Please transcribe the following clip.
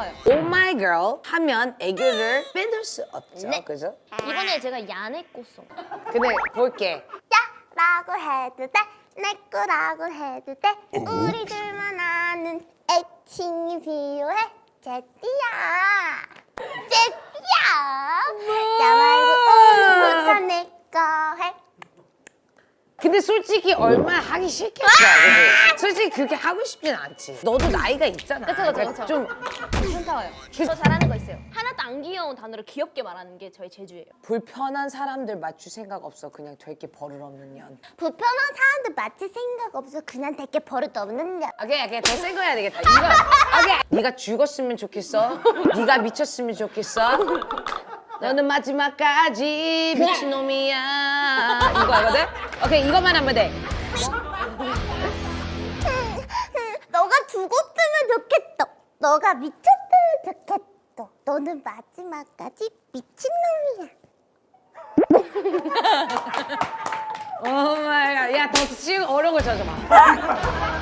현타와요. Oh my girl 하면 애교를 빼놓을 수 없죠. 네. 그죠? 이번에 제가 야네 꽃송. 근데 볼게. 야라고 해도 돼, 내 거라고 해도 돼. 우리 둘만 아는 애칭이 필요해. 제띠야. 나 말고 오늘부터 내거 해. 근데 솔직히 얼마 하기 싫겠어. 그지? 솔직히 그렇게 하고 싶진 않지. 너도 나이가 있잖아. 그쵸, 그쵸, 그러니까 그쵸. 좀 현타와요. 저 잘하는 거 있어요. 하나도 안 귀여운 단어를 귀엽게 말하는 게 저희 재주예요. 불편한 사람들 맞출 생각 없어. 그냥 되게 버릇없는 년. 불편한 사람들 맞을 생각 없어. 그냥 되게 버릇 없는 년. 오케이, 오케이. 더 센 거 해야 되겠다. 이거, 오케이. 네가 죽었으면 좋겠어. 네가 미쳤으면 좋겠어. 너는 마지막까지 미친놈이야. 이거 하거든? 오케이, 이것만 하면 돼. 너가 죽었으면 좋겠어. 너가 미쳤으면 좋겠어. 너는 마지막까지 미친놈이야. 오 마이 갓. 야, 더 지금 어려운 거 쳐줘봐.